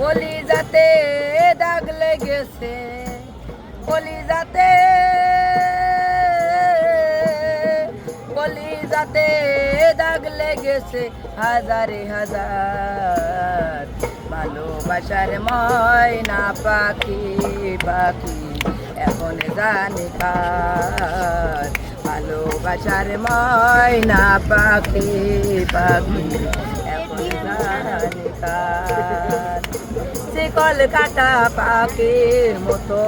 কলি যাতে দাগ লেগেছে কলি যাতে কলি যাতে দাগ লেগেছে হাজারে হাজার ভালোবাসার ময়না পাখি পাখি এখন জানি কার? ভালোবাসার ময়না পাখি পাখি এখন জানি কার? কলকাতা পাখির মতো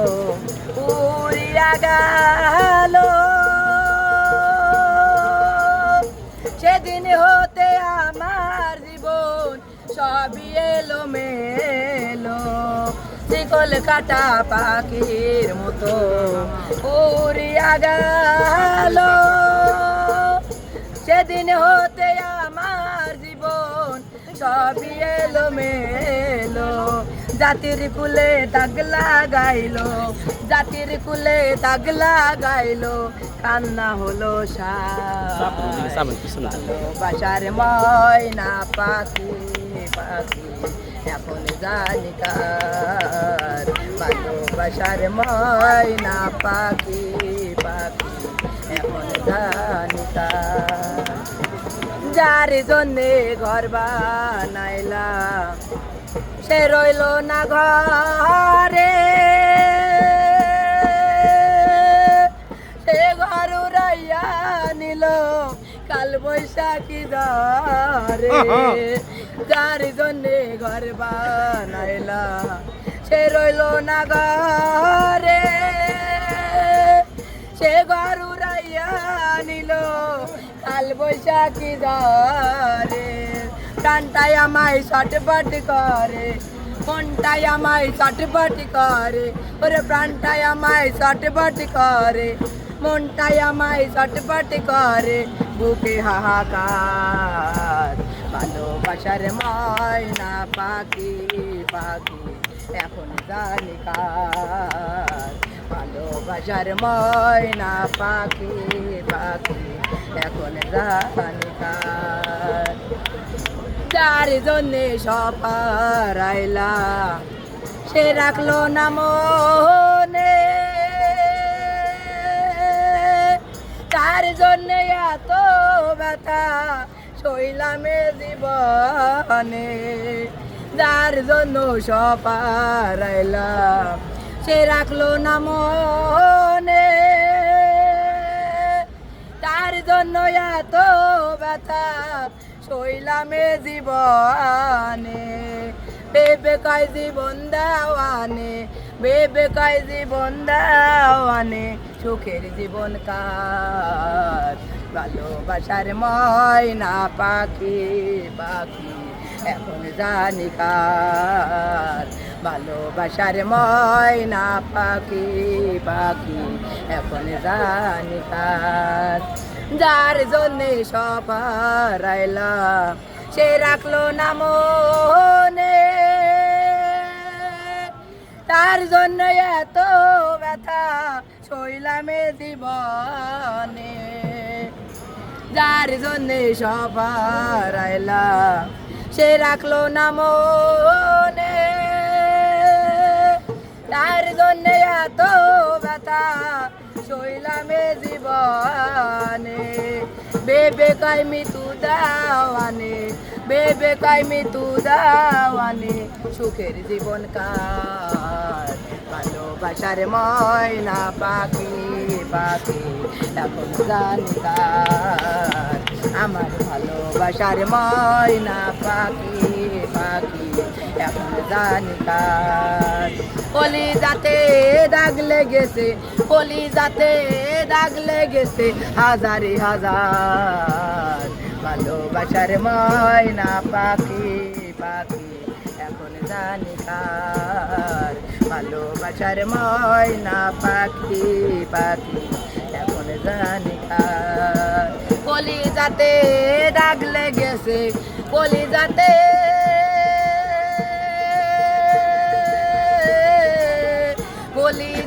উড়িয়া গেল। সেদিন হতে আমার জীবন সবই এলো মেলো সে কলকাতা পাখির মতো উড়িয়া গেল। সেদিন হতে আমার জীবন সবই এলো মেলো জাতির কুলে দাগ লাগাইলো, জাতির কুলে দাগ লাগাইলো, কান্না হলো সার। ভালোবাসার ময়না পাখি পাখি এখন জানি কার। ভালোবাসার ময়না পাখি পাখি এখন জানি কার। যার জন্যে ঘর বানাইলাম সে রইল না ঘরে। সে ঘর উড়াইয়া নিল কাল বৈশাখী ধরে যার জন্যে ঘর বানাইলাম সে রইল না ঘরে। সে ঘর উড়াইয়া নিল কাল বৈশাখী ধরে প্রাণটাই আমায় ছটপট করে মনটাই আমায় ছটপট করে, ওরে প্রাণটাই আমায় ছটপট করে মনটাই আমায় ছটপট করে, বুকে হাহাকার, ভালোবাসার ময়না পাখি পাখি এখন জানি কার, ভালোবাসার ময়না পাখি পাখি এখন জানি কার। যার জন্যে সপারাইলা সে রাখল না মনে। তার জন্যে এত ব্যথা শৈলামে জীবনে। যার জন্য সপারাইলা সে রাখল না মনে। তার জন্য এত ব্যথা শৈলামে জীবনে, বেবে কয় জীবন দেওয়ানে, বেবে কয় জীবন দেওয়ানে, সুখের জীবন কার, ভালোবাসার ময়না পাখি পাখি এখন জানি কার, ভালোবাসার ময়না পাখি পাখি এখন জানি কার। যার জন্যে সপারাইলাম সে রাখল না মনে। তার জন্য এত ব্যথা শৈলামে জীবনে। যার জন্যে সপারাইলাম সে রাখল না মনে। তার জন্য এত ব্যথা শৈলামে জীবনে। বেবে কাই মিতু দাওয়ানে বেবে কাই মিতু দাওয়ানে সুখের জীবন কার? ভালোবাসার ময়না পাখি পাখি, এখন জানি আমার ভালোবাসার ময়না পাখি পাখি। এখন জানি কার কলি যাতে দাগ লেগেছে কলি যাতে দাগ লেগেছে, হাজারে হাজার। ভালোবাসার ময়না পাখি পাখি, এখন জানি কার। ভালোবাসার ময়না পাখি পাখি, এখন জানি কার। কলি যাতে দাগ লেগেছে কলি যাতে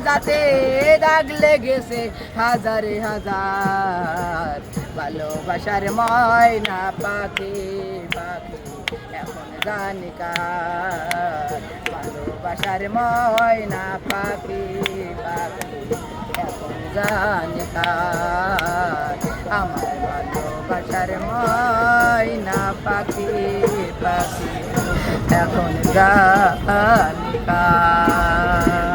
যাতে দাগ লেগেছে হাজারে হাজার। ভালোবাসার ময়না পাখি পাখি এখন জানি কার? ভালোবাসার ময়না পাখি পাখি এখন জানি কার? আমার ভালোবাসার ময়না পাখি পাখি এখন জানি কার?